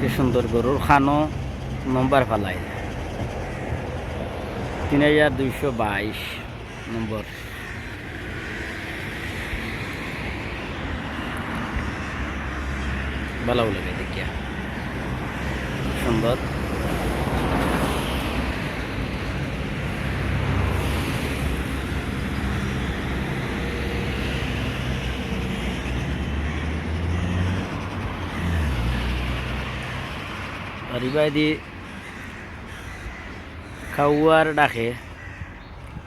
কি সুন্দর গরুর খানো নম্বর ফালাই। তিন হাজার দুইশো বাইশ নম্বর ভালো লাগে দেখিয়া সুন্দর। ইবাদি খাওয়ার ডাকে।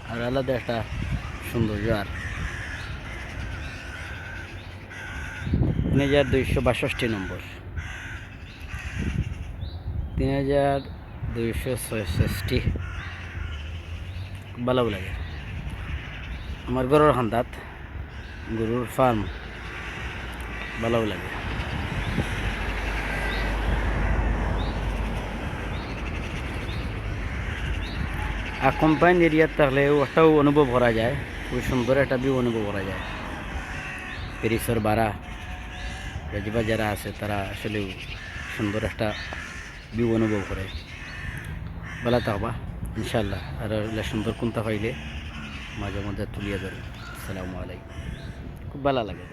আর আলাদা একটা সৌন্দর্য আর তিন হাজার দুইশো বাষট্টি নম্বর। তিন হাজার দুইশো ছয়ষষ্টি ভালো লাগে। আমার গরুর খান্দাত গরুর ফার্ম ভালো লাগে। আর কম্পাইন এরিয়ার থাকলে ওটাও অনুভব করা যায়। খুব সুন্দর একটা ভিউ অনুভব করা যায়। পেরিসর বাড়া রাজবা যারা আছে, তারা আসলে সুন্দর একটা ভিউ অনুভব করে। বেলা থাকবা ইনশাল্লাহ আর সুন্দর কোনটা পাইলে মাঝে মধ্যে তুলিয়ে ধরে। আসসালামু আলাইকুম। খুব ভালো লাগে।